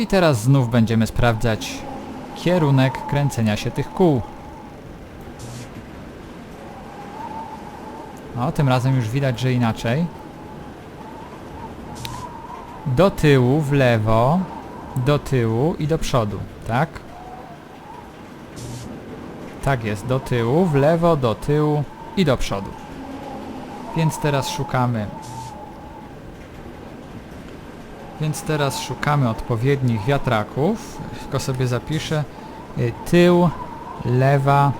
I teraz znów będziemy sprawdzać kierunek kręcenia się tych kół. O, tym razem już widać, że inaczej. Do tyłu, w lewo, do tyłu i do przodu, tak? Tak jest, do tyłu, w lewo, do tyłu i do przodu. Więc teraz szukamy. Więc teraz szukamy odpowiednich wiatraków. Tylko sobie zapiszę. Y, Tył, lewa,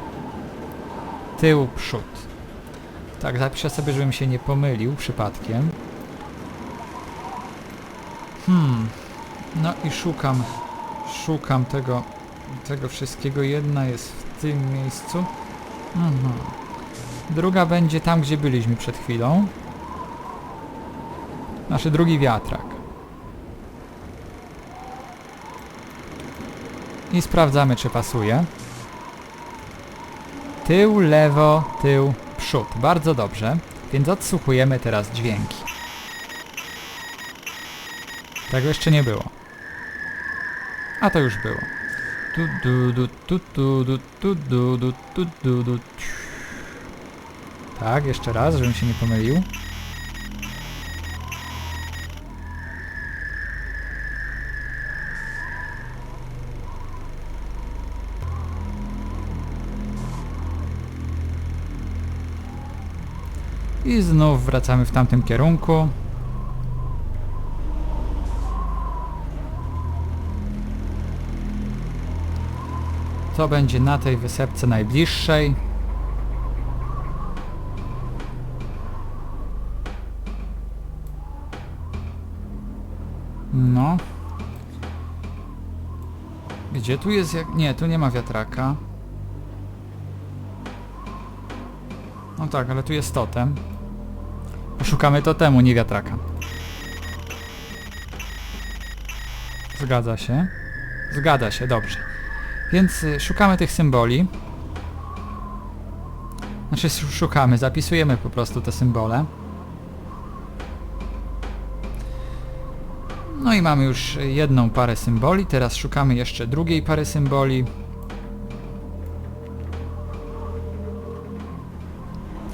tył, przód. Tak, zapiszę sobie, żebym się nie pomylił przypadkiem. Hmm. No i szukam, szukam tego, tego wszystkiego. Jedna jest w tym miejscu. Mhm. Druga będzie tam, gdzie byliśmy przed chwilą. Nasz drugi wiatrak. I sprawdzamy, czy pasuje. Tył, lewo, tył, przód. Bardzo dobrze. Więc odsłuchujemy teraz dźwięki. Tego jeszcze nie było. A to już było. Tu du du tu tu du tu du du tu du du. Tak, jeszcze raz, żebym się nie pomylił. I znów wracamy w tamtym kierunku. To będzie na tej wysepce najbliższej. No. Gdzie tu jest jak... Nie, tu nie ma wiatraka. No tak, ale tu jest totem. Poszukamy totemu, nie wiatraka. Zgadza się. Zgadza się, dobrze. Więc y, szukamy tych symboli. Znaczy sz- szukamy, zapisujemy po prostu te symbole. No i mamy już jedną parę symboli, teraz szukamy jeszcze drugiej pary symboli.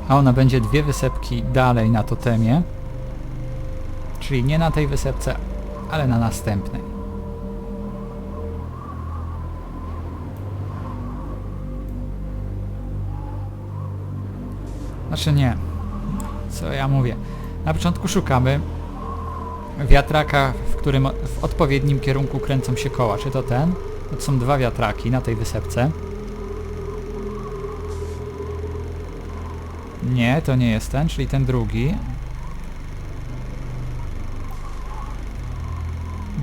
A ona będzie dwie wysepki dalej na totemie. Czyli nie na tej wysepce, ale na następnej. Znaczy nie. Co ja mówię? Na początku szukamy wiatraka, w którym w odpowiednim kierunku kręcą się koła. Czy to ten? To są dwa wiatraki na tej wysepce. Nie, to nie jest ten, czyli ten drugi.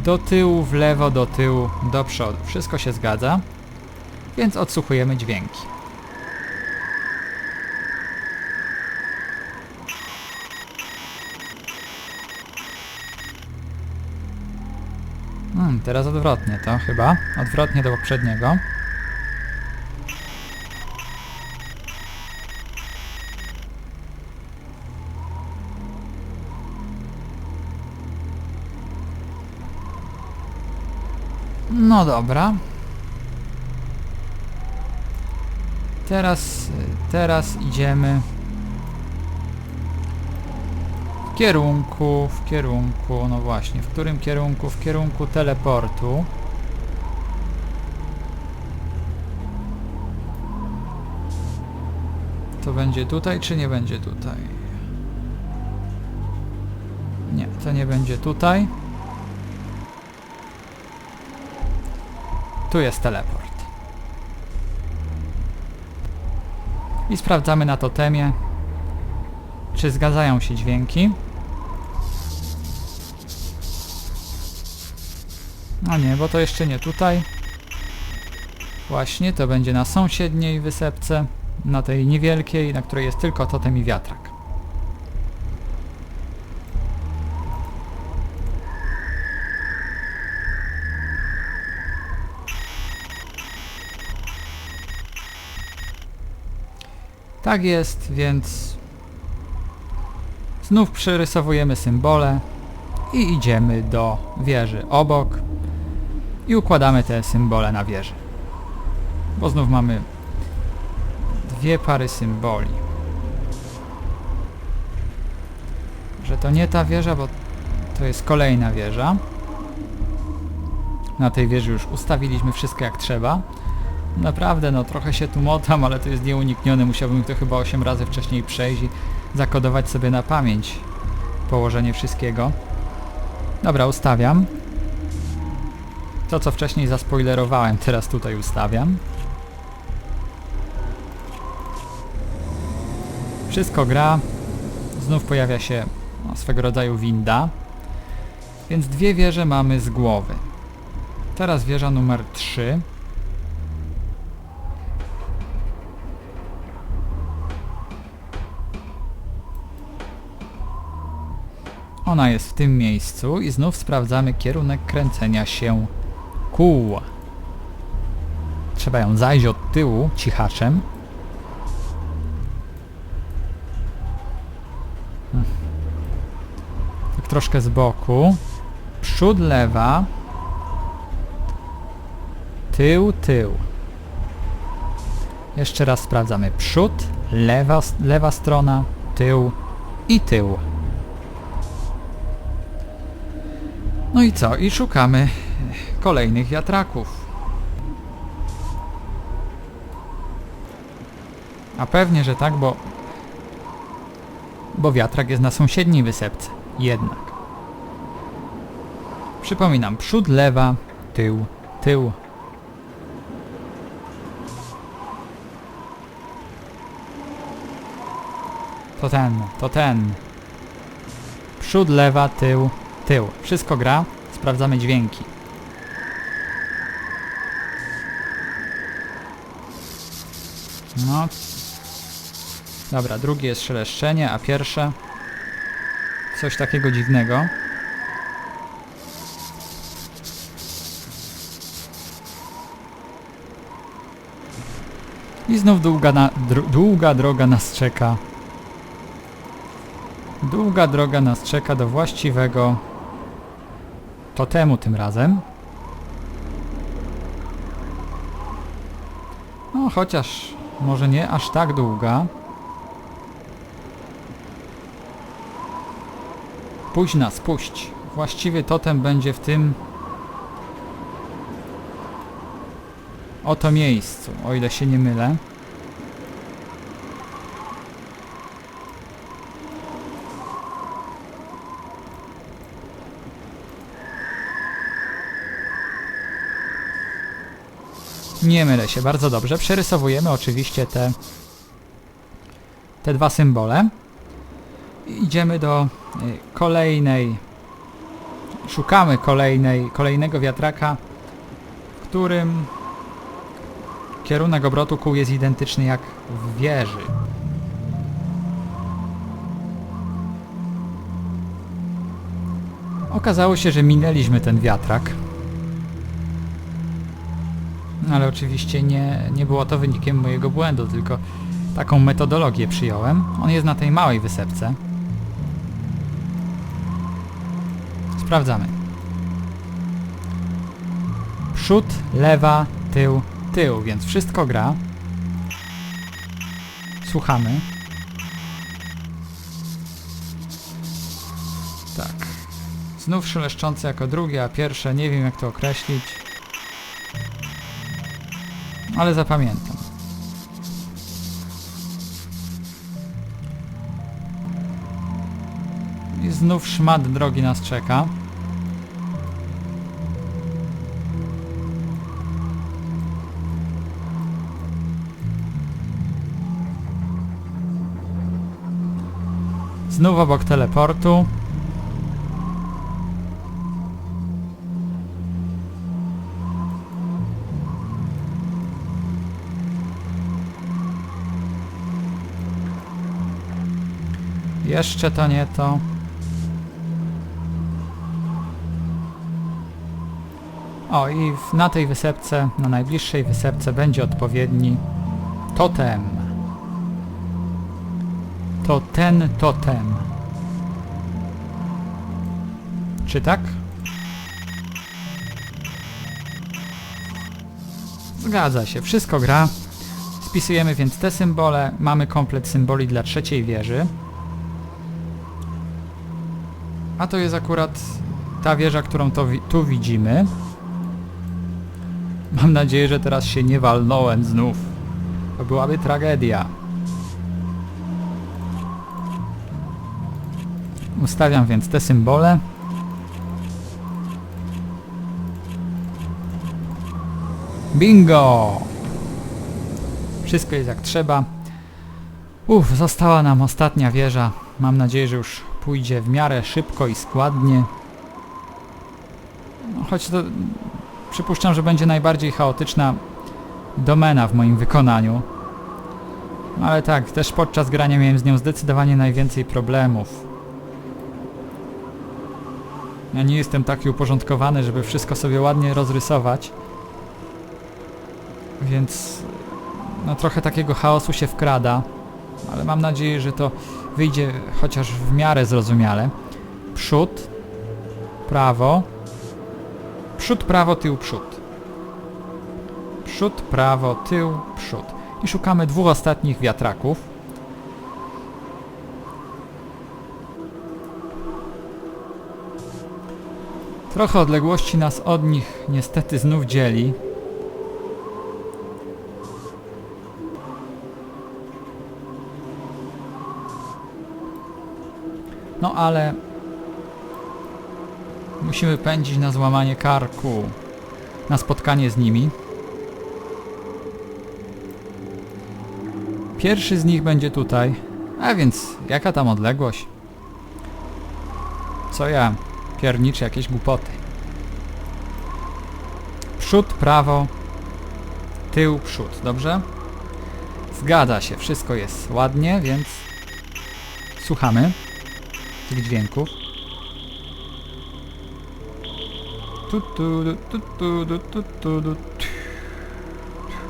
Do tyłu, w lewo, do tyłu, do przodu. Wszystko się zgadza. Więc odsłuchujemy dźwięki. Hmm, teraz odwrotnie to chyba. Odwrotnie do poprzedniego. No dobra. Teraz, teraz idziemy w kierunku, w kierunku, no właśnie, w którym kierunku? W kierunku teleportu. To będzie tutaj, czy nie będzie tutaj? Nie, to nie będzie tutaj. Tu jest teleport. I sprawdzamy na totemie, czy zgadzają się dźwięki. No nie, bo to jeszcze nie tutaj. Właśnie, to będzie na sąsiedniej wysepce, na tej niewielkiej, na której jest tylko totem i wiatrak. Tak jest, więc znów przerysowujemy symbole i idziemy do wieży obok. i układamy te symbole na wieży. Bo znów mamy dwie pary symboli. Że to nie ta wieża, bo to jest kolejna wieża. Na tej wieży już ustawiliśmy wszystko jak trzeba. Naprawdę, no trochę się tu motam, ale to jest nieuniknione. Musiałbym to chyba 8 razy wcześniej przejść i zakodować sobie na pamięć położenie wszystkiego. Dobra, ustawiam. To, co wcześniej zaspoilerowałem, teraz tutaj ustawiam. Wszystko gra. Znów pojawia się no, swego rodzaju winda. Więc dwie wieże mamy z głowy. Teraz wieża numer 3. Ona jest w tym miejscu i znów sprawdzamy kierunek kręcenia się kół. Trzeba ją zajść od tyłu cichaczem. Hmm. Tak troszkę z boku. Przód lewa. Tył, tył. Jeszcze raz sprawdzamy. Przód, lewa, lewa strona, tył i tył. No i co? I szukamy kolejnych wiatraków. A pewnie, że tak, bo... Bo wiatrak jest na sąsiedniej wysepce. Jednak. Przypominam, przód lewa, tył, tył. To ten, to ten. Przód lewa, tył, tył. Wszystko gra. Sprawdzamy dźwięki. No. Dobra, drugie jest szeleszczenie, a pierwsze coś takiego dziwnego. I znów długa, na, dr długa droga nas czeka. Długa droga nas czeka do właściwego totemu tym razem. No chociaż może nie aż tak długa. Puść nas, puść. Właściwy totem będzie w tym oto miejscu, o ile się nie mylę. Nie mylę się, bardzo dobrze. Przerysowujemy oczywiście te, te dwa symbole. Idziemy do y, kolejnej, szukamy kolejnej, kolejnego wiatraka, w którym kierunek obrotu kół jest identyczny jak w wieży. Okazało się, że minęliśmy ten wiatrak. Ale oczywiście nie, nie było to wynikiem mojego błędu, tylko taką metodologię przyjąłem. On jest na tej małej wysepce. Sprawdzamy. Przód, lewa, tył, tył, więc wszystko gra. Słuchamy. Tak. Znów szeleszczące jako drugie, a pierwsze nie wiem jak to określić. Ale zapamiętam. I znów szmat drogi nas czeka. Znów obok teleportu. Jeszcze to nie to. O i na tej wysepce, na najbliższej wysepce będzie odpowiedni totem. To ten totem. Czy tak? Zgadza się, wszystko gra. Spisujemy więc te symbole. Mamy komplet symboli dla trzeciej wieży. A to jest akurat ta wieża, którą wi tu widzimy. Mam nadzieję, że teraz się nie walnąłem znów. To byłaby tragedia. Ustawiam więc te symbole. Bingo! Wszystko jest jak trzeba. Uff, została nam ostatnia wieża. Mam nadzieję, że już pójdzie w miarę szybko i składnie. No, choć to przypuszczam, że będzie najbardziej chaotyczna domena w moim wykonaniu. No ale tak, też podczas grania miałem z nią zdecydowanie najwięcej problemów. Ja nie jestem taki uporządkowany, żeby wszystko sobie ładnie rozrysować. Więc no trochę takiego chaosu się wkrada, ale mam nadzieję, że to wyjdzie chociaż w miarę zrozumiale. Przód, prawo, przód, prawo, tył, przód. Przód, prawo, tył, przód. I szukamy dwóch ostatnich wiatraków. Trochę odległości nas od nich niestety znów dzieli. No ale musimy pędzić na złamanie karku, na spotkanie z nimi. Pierwszy z nich będzie tutaj, a więc jaka tam odległość? Co ja pierniczę jakieś głupoty. Przód, prawo, tył, przód, dobrze? Zgadza się, wszystko jest ładnie, więc słuchamy tych dźwięków. Tu, tu, tu, tu, tu, tu, du, tu.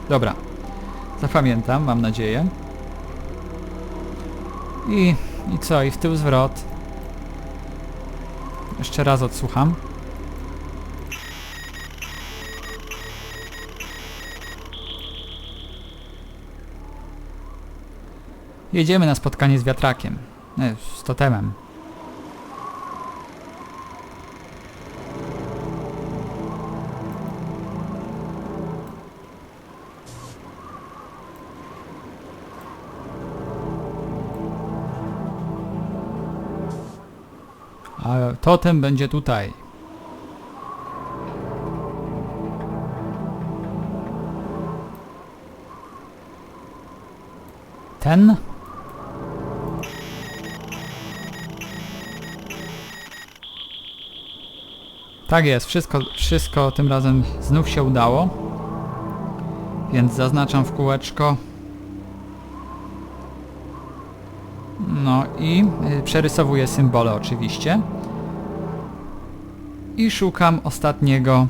Dobra, zapamiętam, mam nadzieję. I, I co? I w tył zwrot. Jeszcze raz odsłucham. Jedziemy na spotkanie z wiatrakiem. Nie, z totemem. Totem będzie tutaj. Ten? Tak jest, wszystko, wszystko tym razem znów się udało. Więc zaznaczam w kółeczko. No i y, przerysowuję symbole oczywiście. I szukam ostatniego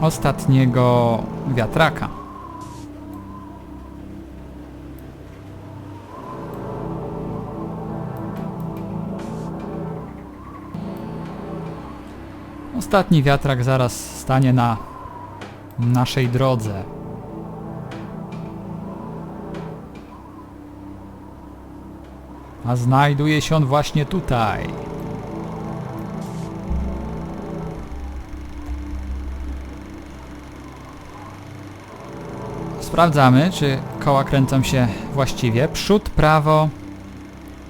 ostatniego wiatraka. Ostatni wiatrak zaraz stanie na naszej drodze. A znajduje się on właśnie tutaj. Sprawdzamy, czy koła kręcą się właściwie. Przód, prawo,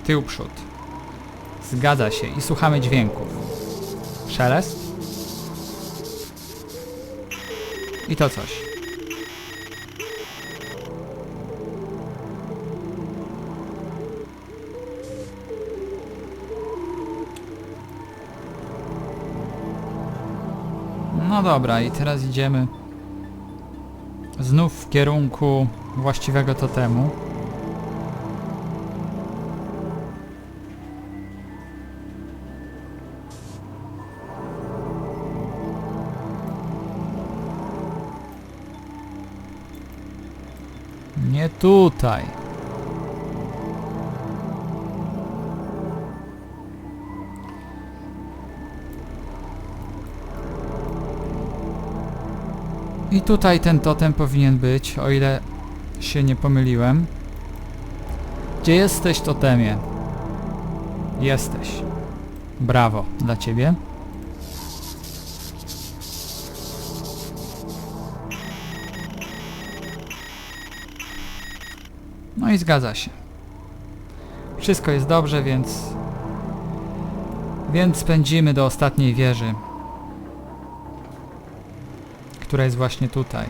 tył, przód. Zgadza się i słuchamy dźwięków. Szelest. I to coś. No dobra, i teraz idziemy znów w kierunku właściwego totemu. Nie tutaj. I tutaj ten totem powinien być, o ile się nie pomyliłem. Gdzie jesteś, totemie? Jesteś. Brawo dla ciebie. No i zgadza się. Wszystko jest dobrze, więc... Więc pędzimy do ostatniej wieży. Która jest właśnie tutaj.